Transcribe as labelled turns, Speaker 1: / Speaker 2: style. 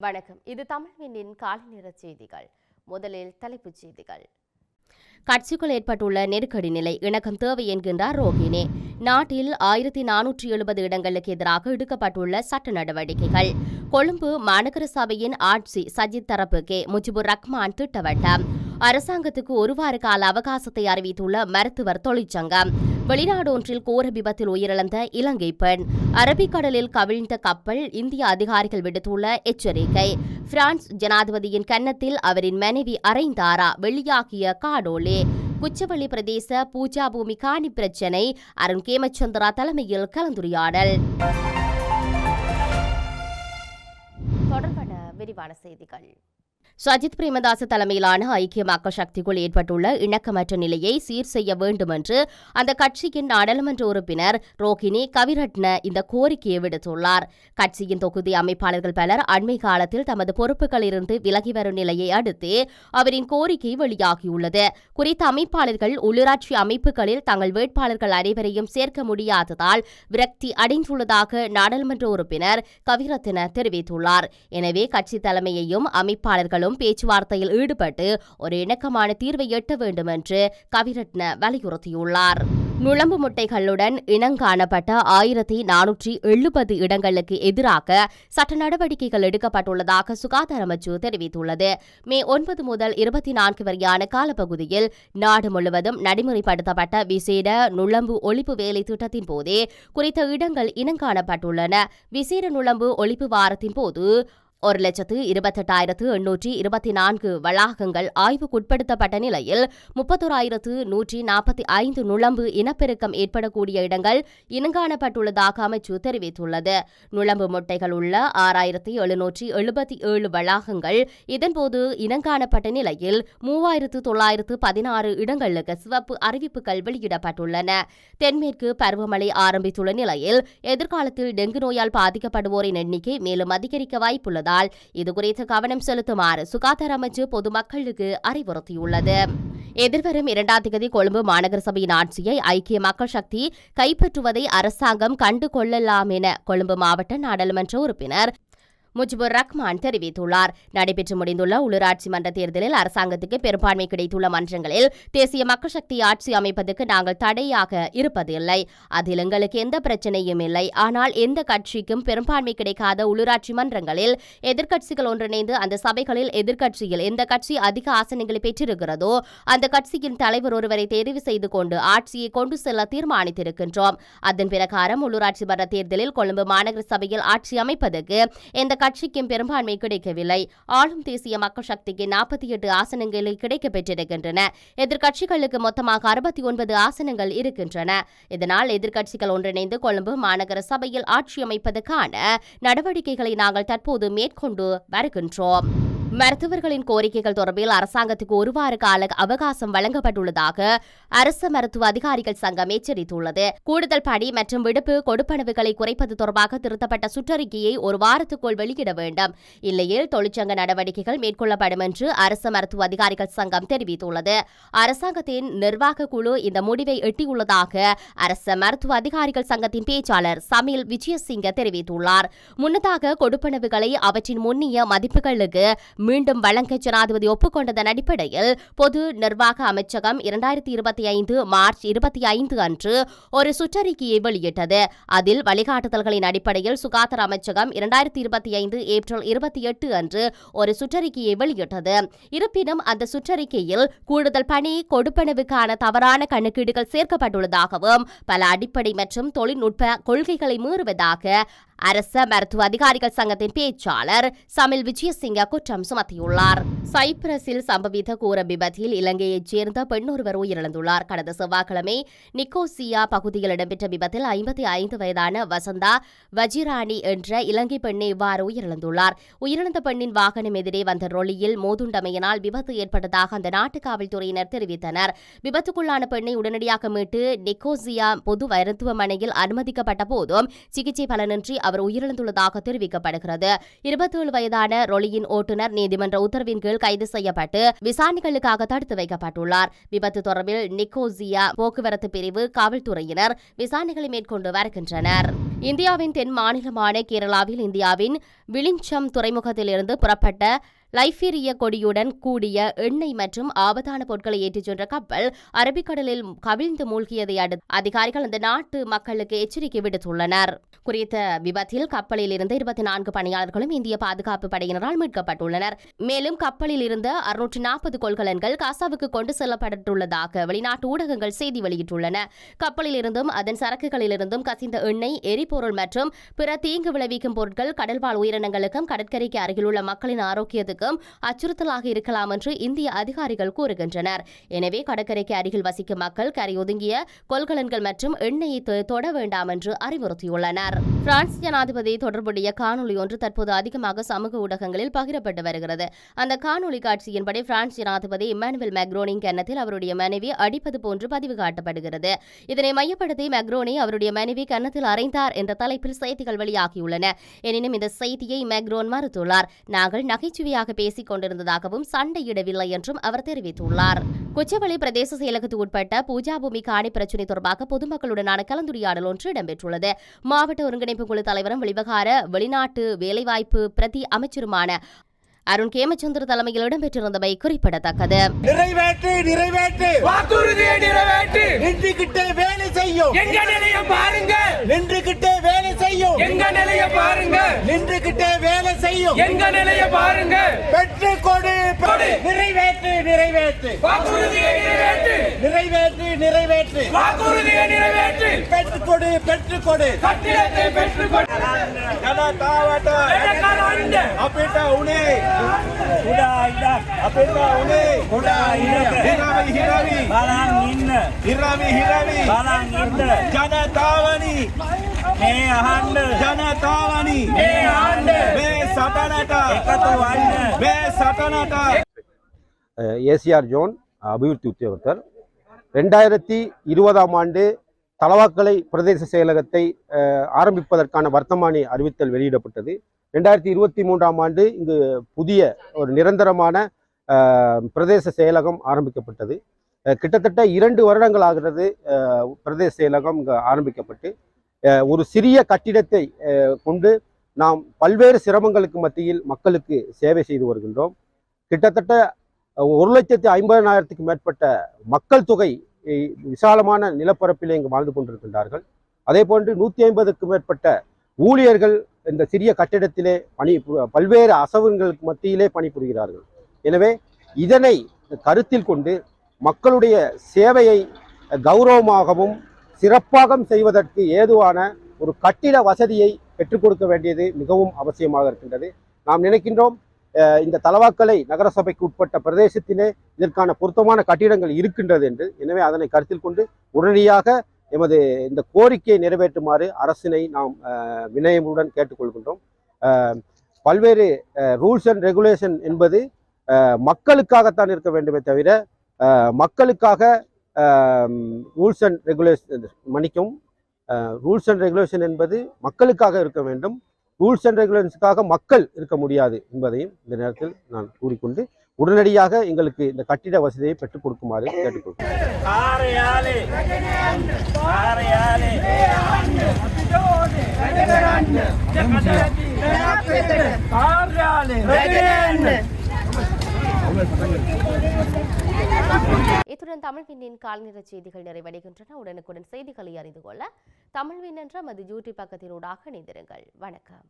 Speaker 1: வணக்கம். இது தமிழ்வினின் காலை நேர செய்திகள். முதலில் தலைப்புச் செய்திகள். கட்சிக்குள் ஏற்பட்டுள்ள நெருக்கடி நிலை இணக்கம் தேவை என்கின்றார் ரோஹினி. நாட்டில் ஆயிரத்தி நானூற்றி எழுபது இடங்களுக்கு எதிராக எடுக்கப்பட்டுள்ள சட்ட நடவடிக்கைகள். கொழும்பு மாநகர சபையின் ஆட்சி சஜித் தரப்புக்கே முஜிபுர் ரஹ்மான் திட்டவட்டம். அரசாங்கத்துக்கு ஒரு வார கால அவகாசத்தை அறிவித்துள்ள மருத்துவர் தொழிற்சங்கம். வெளிநாடொன்றில் கோர விபத்தில் உயிரிழந்த இலங்கை பெண். அரபிக்கடலில் கவிழ்ந்த கப்பல் இந்திய அதிகாரிகள் விடுத்துள்ள எச்சரிக்கை. பிரான்ஸ் ஜனாதிபதியின் கன்னத்தில் அவரின் மனைவி அறைந்தாரா வெளியாகிய காடோலே குச்சவள்ளி பிரதேச பூஜா பூமி காணி பிரச்சினை. அருண் கேமச்சந்திரா தலைமையில் கலந்துரையாடல். தொடர்பான விரிவான செய்திகள். சஜித் பிரேமதாச தலைமையிலான ஐக்கிய மக்கள் சக்திக்குள் ஏற்பட்டுள்ள இணக்கமற்ற நிலையை சீர் செய்ய வேண்டும் என்று அந்த கட்சியின் நாடாளுமன்ற உறுப்பினர் ரோஹினி கவிரட்ன இந்த கோரிக்கையை விடுத்துள்ளார். கட்சியின் தொகுதி அமைப்பாளர்கள் பலர் அண்மை காலத்தில் தமது பொறுப்புகளிலிருந்து விலகி வரும் நிலையை அடுத்து அவரின் கோரிக்கை வெளியாகியுள்ளது. குறித்த அமைப்பாளர்கள் உள்ளூராட்சி அமைப்புகளில் தங்கள் வேட்பாளர்கள் அனைவரையும் சேர்க்க முடியாததால் விரக்தி அடைந்துள்ளதாக நாடாளுமன்ற உறுப்பினர் கவிரத்ன தெரிவித்துள்ளார். எனவே கட்சி தலைமையையும் அமைப்பாளர்களும் இருவரும் பேச்சுவார்த்தையில் ஈடுபட்டு ஒரு இணக்கமான தீர்வை எட்ட வேண்டும் என்று கவிரட்ன வலியுறுத்தியுள்ளார். நுழம்பு முட்டைகளுடன் இனங்காணப்பட்ட ஆயிரத்தி நானூற்றி எழுபது இடங்களுக்கு எதிராக சட்ட நடவடிக்கைகள் எடுக்கப்பட்டுள்ளதாக சுகாதார அமைச்சு தெரிவித்துள்ளது. மே ஒன்பது முதல் இருபத்தி நான்கு வரையான காலப்பகுதியில் நாடு முழுவதும் நடைமுறைப்படுத்தப்பட்ட விசேட நுழம்பு ஒழிப்பு வேலை திட்டத்தின் போதே குறித்த இடங்கள் இனங்காணப்பட்டுள்ளன. விசேட நுழம்பு ஒழிப்பு வாரத்தின் போது ஒரு லட்சத்து இருபத்தெட்டாயிரத்து எண்ணூற்றி இருபத்தி நான்கு வளாகங்கள் ஆய்வுக்குட்படுத்தப்பட்ட நிலையில் முப்பத்தோராயிரத்து நூற்றி நாற்பத்தி ஐந்து நுழம்பு இனப்பெருக்கம் ஏற்படக்கூடிய இடங்கள் இனங்காணப்பட்டுள்ளதாக அமைச்சு தெரிவித்துள்ளது. நுழம்பு முட்டைகள் உள்ள ஆறாயிரத்தி எழுநூற்றி எழுபத்தி ஏழு வளாகங்கள் இதன்போது இனங்காணப்பட்ட நிலையில் மூவாயிரத்து தொள்ளாயிரத்து பதினாறு இடங்களுக்கு சிவப்பு அறிவிப்புகள் வெளியிடப்பட்டுள்ளன. தென்மேற்கு பருவமழை ஆரம்பித்துள்ள நிலையில் எதிர்காலத்தில் டெங்கு நோயால் பாதிக்கப்படுவோரின் எண்ணிக்கை மேலும் அதிகரிக்க வாய்ப்புள்ளது இருப்பதால் இதுகுறித்து கவனம் செலுத்துமாறு சுகாதார அமைச்சு பொதுமக்களுக்கு அறிவுறுத்தியுள்ளது. எதிர்வரும் இரண்டாம் தேதி கொழும்பு மாநகர சபையின் ஆட்சியை ஐக்கிய மக்கள் சக்தி கைப்பற்றுவதை அரசாங்கம் கண்டு கொள்ளலாம் என கொழும்பு மாவட்ட நாடாளுமன்ற உறுப்பினர் முஜிபுர் ரஹ்மான் தெரிவித்துள்ளார். நடைபெற்று முடிந்துள்ள உள்ளூராட்சி மன்ற தேர்தலில் அரசாங்கத்துக்கு பெரும்பான்மை கிடைத்துள்ள மன்றங்களில் தேசிய மக்கள் சக்தி ஆட்சி அமைப்பதற்கு நாங்கள் தடையாக இருப்பதில்லை. அதில் எங்களுக்கு எந்த பிரச்சனையும் இல்லை. ஆனால் எந்த கட்சிக்கும் பெரும்பான்மை கிடைக்காத உள்ளூராட்சி மன்றங்களில் எதிர்க்கட்சிகள் ஒன்றிணைந்து அந்த சபைகளில் எதிர்க்கட்சியில் எந்த கட்சி அதிக ஆசனங்களை பெற்றிருக்கிறதோ அந்த கட்சியின் தலைவர் ஒருவரை தெரிவு செய்து கொண்டு ஆட்சியை கொண்டு செல்ல தீர்மானித்திருக்கின்றோம். அதன் பிரகாரம் உள்ளூராட்சி மன்ற தேர்தலில் கொழும்பு மாநகர சபையில் ஆட்சி அமைப்பதற்கு எந்த கட்சிக்கும் பெரும்பான்மை கிடைக்கவில்லை. ஆளும் தேசிய மக்கள் சக்திக்கு நாற்பத்தி எட்டு ஆசனங்களில் கிடைக்க பெற்றிருக்கின்றன எதிர்க்கட்சிகளுக்கு மொத்தமாக அறுபத்தி ஒன்பது ஆசனங்கள் இருக்கின்றன. இதனால் எதிர்க்கட்சிகள் ஒன்றிணைந்து கொழும்பு மாநகர சபையில் ஆட்சி அமைப்பதற்கான நடவடிக்கைகளை நாங்கள் தற்போது மேற்கொண்டு வருகின்றோம். மருத்துவர்களின் கோரிக்கைகள் தொடர்பில் அரசாங்கத்துக்கு ஒரு வார கால அவகாசம் வழங்கப்பட்டுள்ளதாக அரசு மருத்துவ அதிகாரிகள் சங்கம் எச்சரித்துள்ளது. கூடுதல் பணி மற்றும் விடுப்பு கொடுப்பனவுகளை குறைப்பது தொடர்பாக திருத்தப்பட்ட சுற்றறிக்கையை ஒரு வாரத்துக்குள் வெளியிட வேண்டும். இல்லையில் தொழிற்சங்க நடவடிக்கைகள் மேற்கொள்ளப்படும் என்று அரசு மருத்துவ அதிகாரிகள் சங்கம் தெரிவித்துள்ளது. அரசாங்கத்தின் நிர்வாக குழு இந்த முடிவை எட்டியுள்ளதாக அரசு மருத்துவ அதிகாரிகள் சங்கத்தின் பேச்சாளர் சமீல் விஜயசிங்க தெரிவித்துள்ளார். முன்னதாக கொடுப்பனவுகளை அவற்றின் முன்னிய மதிப்புகளுக்கு மீண்டும் வழங்க ஜனாதிபதி ஒப்புக்கொண்டதன் அடிப்படையில் பொது நிர்வாக அமைச்சகம் இரண்டாயிரத்தி இருபத்தி ஐந்து மார்ச் இருபத்தி ஐந்து அன்று ஒரு சுற்றறிக்கையை வெளியிட்டது. அதில் வழிகாட்டுதல்களின் அடிப்படையில் சுகாதார அமைச்சகம் இரண்டாயிரத்தி இருபத்தி ஐந்து ஏப்ரல் இருபத்தி எட்டு அன்று ஒரு சுற்றறிக்கையை வெளியிட்டது. இருப்பினும் அந்த சுற்றறிக்கையில் கூடுதல் பணி கொடுப்பனவுக்கான தவறான கணக்கீடுகள் சேர்க்கப்பட்டுள்ளதாகவும் பல அடிப்படை மற்றும் தொழில்நுட்ப கொள்கைகளை மீறுவதாக அரச மருத்துவ அதிகாரிகள் சங்கத்தின் பேச்சாளர் சமில் விஜயசிங்க குற்றம் சுமத்தியுள்ளார். சைப்ரஸில் சம்பவித்த கூற விபத்தில் இலங்கையைச் சேர்ந்த பெண்ணொருவர் உயிரிழந்துள்ளார். கடந்த செவ்வாய்க்கிழமை நிக்கோசியா பகுதியில் இடம்பெற்ற விபத்தில் ஐம்பத்தி ஐந்து வயதான வசந்தா வஜிராணி என்ற இலங்கை பெண்ணை இவ்வாறு உயிரிழந்துள்ளார். உயிரிழந்த பெண்ணின் வாகனம் எதிரே வந்த ரொலியில் மோதுண்டமையினால் விபத்து ஏற்பட்டதாக அந்த நாட்டு காவல்துறையினர் தெரிவித்தனர். விபத்துக்குள்ளான பெண்ணை உடனடியாக மீட்டு நிக்கோசியா பொது மருத்துவமனையில் அனுமதிக்கப்பட்ட போதும் சிகிச்சை பலனின்றி அவர் உயிரிழந்துள்ளதாக தெரிவிக்கப்படுகிறது. இருபத்தேழு வயதான ரொலியின் ஓட்டுநர் நீதிமன்ற உத்தரவின் கீழ் கைது செய்யப்பட்டு விசாரணைகளுக்காக தடுத்து வைக்கப்பட்டுள்ளார். விபத்து தொடர்பில் நிக்கோசியா போக்குவரத்து பிரிவு காவல்துறையினர் விசாரணைகளை மேற்கொண்டு வருகின்றனர். இந்தியாவின் தென் மாநிலமான கேரளாவில் இந்தியாவின் விளிஞ்சம் துறைமுகத்திலிருந்து புறப்பட்ட லைஃபீரிய கொடியுடன் கூடிய எண்ணெய் மற்றும் ஆபத்தான பொருட்களை ஏற்றிச் சென்ற கப்பல் அரபிக்கடலில் கவிழ்ந்து மூழ்கியதை அடுத்து அதிகாரிகள் அந்த நாட்டு மக்களுக்கு எச்சரிக்கை விடுத்துள்ளனர். குறித்த விபத்தில் கப்பலில் இருந்த இருபத்தி நான்கு பணியாளர்களும் இந்திய பாதுகாப்பு படையினரால் மீட்கப்பட்டுள்ளனர். மேலும் கப்பலில் இருந்த அறுநூற்று நாற்பது கொள்கலன்கள் காசாவுக்கு கொண்டு செல்லப்பட்டுள்ளதாக வெளிநாட்டு ஊடகங்கள் செய்தி வெளியிட்டுள்ளன. கப்பலில் இருந்தும் அதன் சரக்குகளிலிருந்தும் கசிந்த எண்ணெய் எரி எரிபொருள் மற்றும் பிற தீங்கு விளைவிக்கும் பொருட்கள் கடல்வாழ் உயிரினங்களுக்கும் கடற்கரைக்கு அருகிலுள்ள மக்களின் ஆரோக்கியத்துக்கும் அச்சுறுத்தலாக இருக்கலாம் என்று இந்திய அதிகாரிகள் கூறுகின்றனர். எனவே கடற்கரைக்கு அருகில் வசிக்கும் மக்கள் கரை ஒதுங்கிய கொள்கலன்கள் மற்றும் எண்ணெயை தொட வேண்டாம் என்று அறிவுறுத்தியுள்ளனர். பிரான்ஸ் ஜனாதிபதி தொடர்புடைய காணொலி ஒன்று தற்போது அதிகமாக சமூக ஊடகங்களில் பகிரப்பட்டு வருகிறது. அந்த காணொலி காட்சியின்படி பிரான்ஸ் ஜனாதிபதி இம்மானுவேல் மேக்ரோனின் கன்னத்தில் அவருடைய மனைவி அடிப்பது போன்று பதிவு காட்டப்படுகிறது. இதனை மையப்படுத்தி மேக்ரோனி அவருடைய மனைவி கன்னத்தில் அறைந்தார் என்ற தலைப்பில் செய்திகள் வெளியாகியுள்ளன. எனினும் இந்த செய்தியை மேக்ரோன் மறுத்துள்ளார். நாங்கள் நகைச்சுவையாக பேசிக் கொண்டிருந்ததாகவும் சண்டையிடவில்லை என்றும் அவர் தெரிவித்துள்ளார். கொச்சவெளி பிரதேச செயலகத்துக்கு உட்பட்ட பூஜாபூமி காணி பிரச்சினை தொடர்பாக பொதுமக்களுடனான கலந்துரையாடல் ஒன்று இடம்பெற்றுள்ளது. மாவட்ட ஒருங்கிணைப்பு குழு தலைவரும் வெளிவகார வெளிநாட்டு வேலைவாய்ப்பு பிரதி அமைச்சருமான அருண் கேமச்சந்திர தலைமையில் இடம்பெற்றிருந்தவை குறிப்பிடத்தக்கது.
Speaker 2: நிறைவேற்று நிறைவேற்று.
Speaker 3: வாக்குறுதியை நிறைவேற்று.
Speaker 2: நின்றுகிட்டே வேலை செய்யும்.
Speaker 3: எங்க நிலைய
Speaker 2: வேலை செய்யும்.
Speaker 3: எங்க நிலைய பாருங்க
Speaker 2: நின்றுகிட்டே வேலை செய்யும்.
Speaker 3: எங்க நிலைய பாருங்க
Speaker 2: பெற்று நிறைவேற்று நிறைவேற்று.
Speaker 3: நிறைவேற்று.
Speaker 2: நிறைவேற்று நிறைவேற்று.
Speaker 3: வாக்குறுதியை நிறைவேற்று.
Speaker 2: பெற்று கொடு
Speaker 3: கட்டிடத்தை
Speaker 2: பெற்று
Speaker 4: அப்பிட்ட உனே.
Speaker 2: குடா
Speaker 4: இடம் அப்பா
Speaker 2: உனே
Speaker 3: குடா இடம்
Speaker 2: ஹிராவி ஹிராவி
Speaker 4: பாலாங் இன்
Speaker 2: ஹிராவி ஹிராவி
Speaker 5: ஏசிஆர் ஜோன் அபிவிருத்தி உத்தியோகத்தர். ரெண்டாயிரத்தி இருபதாம் ஆண்டு தலவாக்கலை பிரதேச செயலகத்தை ஆரம்பிப்பதற்கான வர்த்தமானி அறிவித்தல் வெளியிடப்பட்டது. ரெண்டாயிரத்தி இருபத்தி மூன்றாம் ஆண்டு இங்கு புதிய ஒரு நிரந்தரமான பிரதேச செயலகம் ஆரம்பிக்கப்பட்டது. கிட்டத்தட்ட இரண்டு வருடங்கள் ஆகிறது பிரதேச செயலகம் இங்கு ஆரம்பிக்கப்பட்டு. ஒரு சிறிய கட்டிடத்தை கொண்டு நாம் பல்வேறு சிரமங்களுக்கு மத்தியில் மக்களுக்கு சேவை செய்து வருகின்றோம். கிட்டத்தட்ட ஒரு லட்சத்தி ஐம்பதனாயிரத்துக்கு மேற்பட்ட மக்கள் தொகை விசாலமான நிலப்பரப்பிலே இங்கு வாழ்ந்து கொண்டிருக்கின்றார்கள். அதே போன்று நூற்றி ஐம்பதுக்கும் மேற்பட்ட ஊழியர்கள் இந்த சிறிய கட்டிடத்திலே பணி பல்வேறு அசவுங்களுக்கு மத்தியிலே பணிபுரிகிறார்கள். எனவே இதனை கருத்தில் கொண்டு மக்களுடைய சேவையை கௌரவமாகவும் சிறப்பாக செய்வதற்கு ஏதுவான ஒரு கட்டிட வசதியை பெற்றுக் கொடுக்க வேண்டியது மிகவும் அவசியமாக இருக்கின்றது. நாம் நினைக்கின்றோம் இந்த தலவாக்கலை நகரசபைக்கு உட்பட்ட பிரதேசத்திலே இதற்கான பொருத்தமான கட்டிடங்கள் இருக்கின்றது என்று. எனவே அதனை கருத்தில் கொண்டு உடனடியாக எமது இந்த கோரிக்கையை நிறைவேற்றுமாறு அரசினை நாம் வினயமுடன் கேட்டுக்கொள்கின்றோம். பல்வேறு ரூல்ஸ் அண்ட் ரெகுலேஷன் என்பது மக்களுக்காகத்தான் இருக்க வேண்டுமே தவிர மக்களுக்காக ரூல்ஸ் அண்ட் ரெகுலேஷன் மன்னிக்கும் ரூல்ஸ் அண்ட் ரெகுலேஷன் என்பது மக்களுக்காக இருக்க வேண்டும். ரூல்ஸ் அண்ட் ரெகுலேஷன்ஸுக்காக மக்கள் இருக்க முடியாது என்பதையும் இந்த நேரத்தில் நான் கூறிக்கொண்டு உடனடியாக எங்களுக்கு இந்த கட்டிட வசதியை பெற்றுக் கொடுக்குமாறு
Speaker 4: கேட்டுக்கொள்கிறோம்.
Speaker 1: இத்துடன் தமிழ்விண்ணின் கால்நடை செய்திகள் நிறைவடைகின்றன. உடனுக்குடன் செய்திகளை அறிந்து கொள்ள தமிழ்வின் என்ற மது யூடியூப் பக்கத்தினூடாக இணைந்திருங்கள். வணக்கம்.